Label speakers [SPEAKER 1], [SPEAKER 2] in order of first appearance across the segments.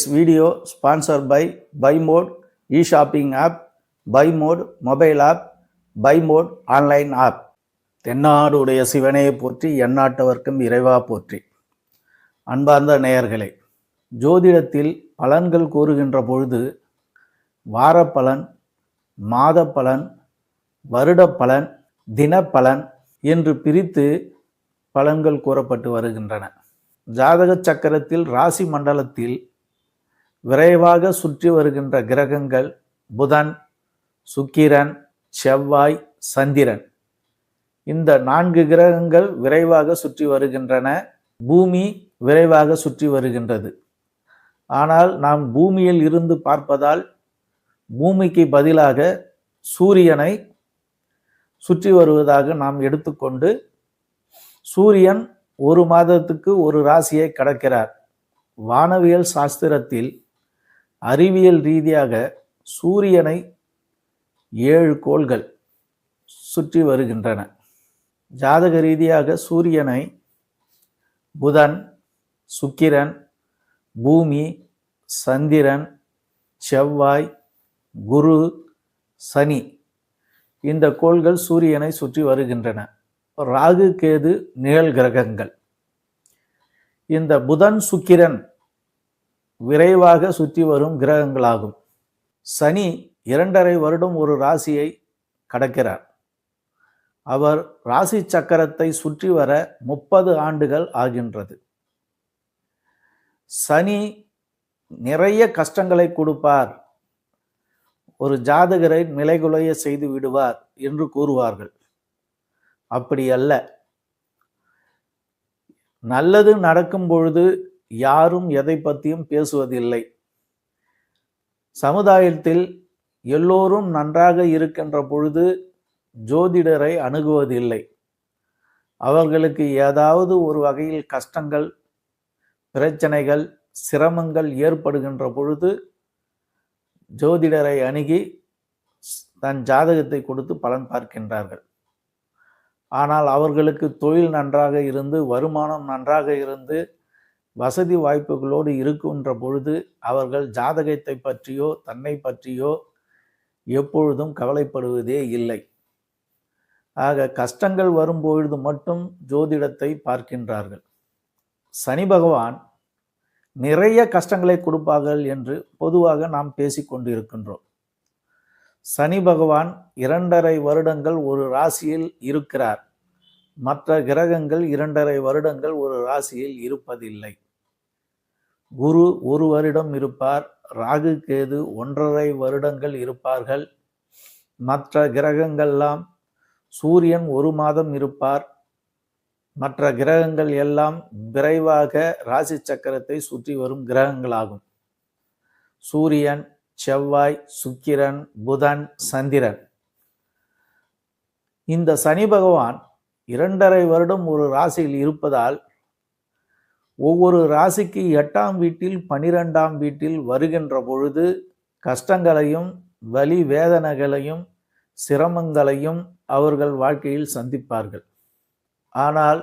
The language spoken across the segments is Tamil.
[SPEAKER 1] This video sponsor by by mode e shopping app by mode mobile app by mode online app தென்னாடுடைய சிவனையை போற்றி எந்நாட்டவர்க்கும் இறைவா போற்றி. அன்பார்ந்த நேயர்களே ஜோதிடத்தில் பலன்கள் கூறுகின்ற பொழுது வாரப்பலன் மாதப்பலன் பலன் தினப்பலன் என்று பிரித்து பலன்கள் கூறப்பட்டு வருகின்றன. ஜாதக சக்கரத்தில் ராசி மண்டலத்தில் விரைவாக சுற்றி வருகின்ற கிரகங்கள் புதன் சுக்கிரன் செவ்வாய் சந்திரன். இந்த நான்கு கிரகங்கள் விரைவாக சுற்றி வருகின்றன. பூமி விரைவாக சுற்றி வருகின்றது. ஆனால் நாம் பூமியில் இருந்து பார்ப்பதால் பூமிக்கு பதிலாக சூரியனை சுற்றி வருவதாக நாம் எடுத்துக்கொண்டு சூரியன் ஒரு மாதத்துக்கு ஒரு ராசியை கடக்கிறார். வானவியல் சாஸ்திரத்தில் அறிவியல் ரீதியாக சூரியனை ஏழு கோள்கள் சுற்றி வருகின்றன. ஜாதக ரீதியாக சூரியனை புதன் சுக்கிரன் பூமி சந்திரன் செவ்வாய் குரு சனி இந்த கோள்கள் சூரியனை சுற்றி வருகின்றன. ராகு கேது நிழல் கிரகங்கள். இந்த புதன் சுக்கிரன் விரைவாக சுற்றி வரும் கிரகங்களாகும். சனி இரண்டரை வருடம் ஒரு ராசியை கடக்கிறார். அவர் ராசி சக்கரத்தை சுற்றி வர முப்பது ஆண்டுகள் ஆகின்றது. சனி நிறைய கஷ்டங்களை கொடுப்பார். ஒரு ஜாதகரை நிலைகுலைய செய்து விடுவார் என்று கூறுவார்கள். அப்படி அல்ல. நல்லது நடக்கும் பொழுது யாரும் எதை பற்றியும் பேசுவதில்லை. சமுதாயத்தில் எல்லோரும் நன்றாக இருக்கின்ற பொழுது ஜோதிடரை அணுகுவதில்லை. அவர்களுக்கு ஏதாவது ஒரு வகையில் கஷ்டங்கள் பிரச்சனைகள் சிரமங்கள் ஏற்படுகின்ற பொழுது ஜோதிடரை அணுகி தன் ஜாதகத்தை கொடுத்து பலன் பார்க்கின்றார்கள். ஆனால் அவர்களுக்கு தொழில் நன்றாக இருந்து வருமானம் நன்றாக இருந்து வசதி வாய்ப்புகளோடு இருக்கின்ற பொழுது அவர்கள் ஜாதகத்தை பற்றியோ தன்னை பற்றியோ எப்பொழுதும் கவலைப்படுவதே இல்லை. ஆக கஷ்டங்கள் வரும்பொழுது மட்டும் ஜோதிடத்தை பார்க்கின்றார்கள். சனி பகவான் நிறைய கஷ்டங்களை கொடுப்பார்கள் என்று பொதுவாக நாம் பேசிக்கொண்டிருக்கின்றோம் சனி பகவான் இரண்டரை வருடங்கள் ஒரு ராசியில் இருக்கிறார். மற்ற கிரகங்கள் இரண்டரை வருடங்கள் ஒரு ராசியில் இருப்பதில்லை. குரு ஒரு வருடம் இருப்பார் ராகு கேது ஒன்றரை வருடங்கள் இருப்பார்கள். மற்ற கிரகங்கள்லாம் சூரியன் ஒரு மாதம் இருப்பார். மற்ற கிரகங்கள் எல்லாம் விரைவாக ராசி சக்கரத்தை சுற்றி வரும் கிரகங்களாகும். சூரியன் செவ்வாய் சுக்கிரன் புதன் சந்திரன். இந்த சனி பகவான் இரண்டரை வருடம் ஒரு ராசியில் இருப்பதால் ஒவ்வொரு ராசிக்கு எட்டாம் வீட்டில் பனிரெண்டாம் வீட்டில் வருகின்ற பொழுது கஷ்டங்களையும் வலி வேதனைகளையும் சிரமங்களையும் அவர்கள் வாழ்க்கையில் சந்திப்பார்கள். ஆனால்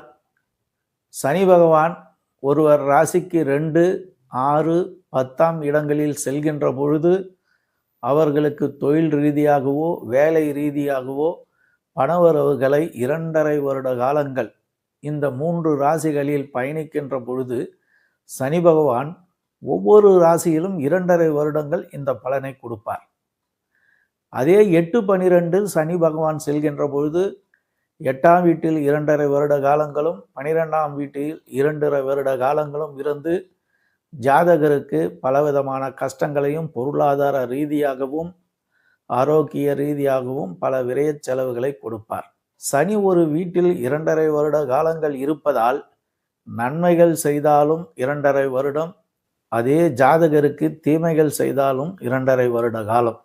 [SPEAKER 1] சனி பகவான் ஒருவர் ராசிக்கு ரெண்டு ஆறு பத்தாம் இடங்களில் செல்கின்ற பொழுது அவர்களுக்கு தொழில் ரீதியாகவோ வேலை ரீதியாகவோ பணவரவுகளை இரண்டரை வருட காலங்கள் இந்த மூன்று ராசிகளில் பயணிக்கின்ற பொழுது சனி பகவான் ஒவ்வொரு ராசியிலும் இரண்டரை வருடங்கள் இந்த பலனை கொடுப்பார். அதே எட்டு பனிரெண்டு சனி பகவான் செல்கின்ற பொழுது எட்டாம் வீட்டில் இரண்டரை வருட காலங்களும் பனிரெண்டாம் வீட்டில் இரண்டரை வருட காலங்களும் இருந்து ஜாதகருக்கு பலவிதமான கஷ்டங்களையும் பொருளாதார ரீதியாகவும் ஆரோக்கிய ரீதியாகவும் பல விரைய செலவுகளை கொடுப்பார். சனி ஒரு வீட்டில் இரண்டரை வருட காலங்கள் இருப்பதால் நன்மைகள் செய்தாலும் இரண்டரை வருடம் அதே ஜாதகருக்கு தீமைகள் செய்தாலும் இரண்டரை வருட காலம்.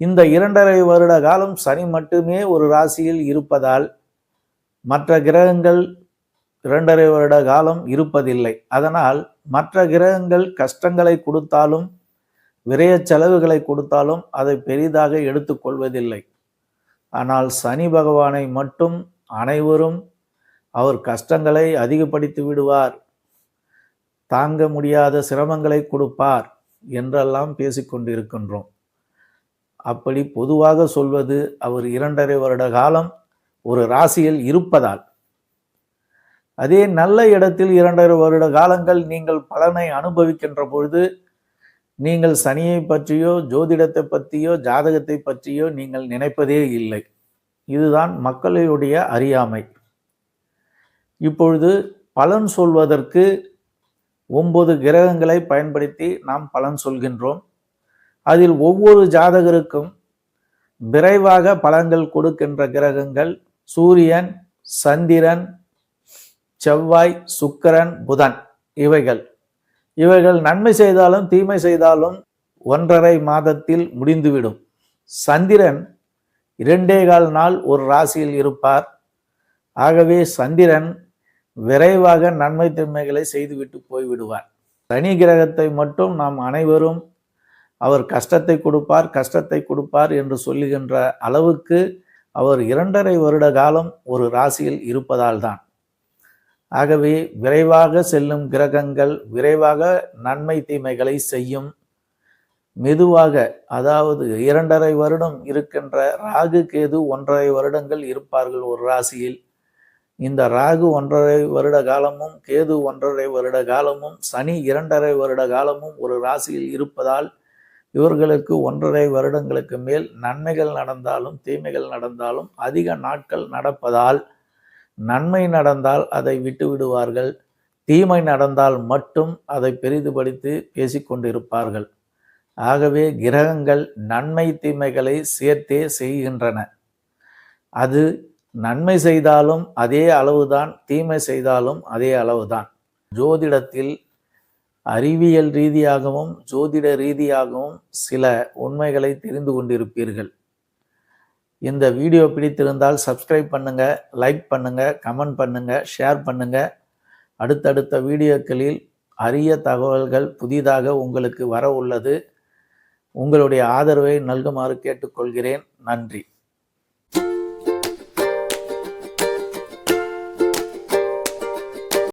[SPEAKER 1] இந்த இரண்டரை வருட காலம் சனி மட்டுமே ஒரு ராசியில் இருப்பதால் மற்ற கிரகங்கள் இரண்டரை வருட காலம் இருப்பதில்லை. அதனால் மற்ற கிரகங்கள் கஷ்டங்களை கொடுத்தாலும் விரைய செலவுகளை கொடுத்தாலும் அதை பெரிதாக எடுத்துக்கொள்வதில்லை. ஆனால் சனி பகவானை மட்டும் அனைவரும் அவர் கஷ்டங்களை அதிகப்படுத்தி விடுவார். தாங்க முடியாத சிரமங்களை கொடுப்பார் என்றெல்லாம் பேசிக்கொண்டிருக்கின்றோம் அப்படி பொதுவாக சொல்வது அவர் இரண்டரை வருட காலம் ஒரு ராசியில் இருப்பதால். அதே நல்ல இடத்தில் இரண்டரை வருட காலங்கள் நீங்கள் பலனை அனுபவிக்கின்ற பொழுது நீங்கள் சனியை பற்றியோ ஜோதிடத்தை பற்றியோ ஜாதகத்தை பற்றியோ நீங்கள் நினைப்பதே இல்லை. இதுதான் மக்களுடைய அறியாமை. இப்பொழுது பலன் சொல்வதற்கு ஒன்பது கிரகங்களை பயன்படுத்தி நாம் பலன் சொல்கின்றோம். அதில் ஒவ்வொரு ஜாதகருக்கும் விரைவாக பலன்கள் கொடுக்கின்ற கிரகங்கள் சூரியன் சந்திரன் செவ்வாய் சுக்கரன் புதன் இவைகள். இவைகள் நன்மை செய்தாலும் தீமை செய்தாலும் ஒன்றரை மாதத்தில் முடிந்துவிடும். சந்திரன் இரண்டே கால் நாள் ஒரு ராசியில் இருப்பார். ஆகவே சந்திரன் விரைவாக நன்மை தன்மைகளை செய்துவிட்டு போய்விடுவார். சனி கிரகத்தை மட்டும் நாம் அனைவரும் அவர் கஷ்டத்தை கொடுப்பார் கஷ்டத்தை கொடுப்பார் என்று சொல்லுகின்ற அளவுக்கு அவர் இரண்டரை வருட காலம் ஒரு ராசியில் இருப்பதால் தான் ஆகவே விரைவாக செல்லும் கிரகங்கள் விரைவாக நன்மை தீமைகளை செய்யும். மெதுவாக அதாவது இரண்டரை வருடம் இருக்கின்ற ராகு கேது ஒன்றரை வருடங்கள் இருப்பார்கள் ஒரு ராசியில். இந்த ராகு ஒன்றரை வருட காலமும் கேது ஒன்றரை வருட காலமும் சனி இரண்டரை வருட காலமும் ஒரு ராசியில் இருப்பதால் இவர்களுக்கு ஒன்றரை வருடங்களுக்கு மேல் நன்மைகள் நடந்தாலும் தீமைகள் நடந்தாலும் அதிக நாட்கள் நடப்பதால் நன்மை நடந்தால் அதை விட்டு விடுவார்கள். தீமை நடந்தால் மட்டும் அதை பெரிதுபடுத்தி பேசிக்கொண்டிருப்பார்கள். ஆகவே கிரகங்கள் நன்மை தீமைகளை சேர்த்தே செய்கின்றன. அது நன்மை செய்தாலும் அதே அளவுதான் தீமை செய்தாலும் அதே அளவுதான். ஜோதிடத்தில் அறிவியல் ரீதியாகவும் ஜோதிட ரீதியாகவும் சில உண்மைகளை தெரிந்து கொண்டிருப்பீர்கள். இந்த வீடியோ பிடித்திருந்தால் சப்ஸ்கிரைப் பண்ணுங்கள் லைக் பண்ணுங்கள் கமெண்ட் பண்ணுங்கள் ஷேர் பண்ணுங்கள் அடுத்தடுத்த வீடியோக்களில் அரிய தகவல்கள் புதிதாக உங்களுக்கு வர உள்ளது. உங்களுடைய ஆதரவை நல்குமாறு கேட்டுக்கொள்கிறேன். நன்றி.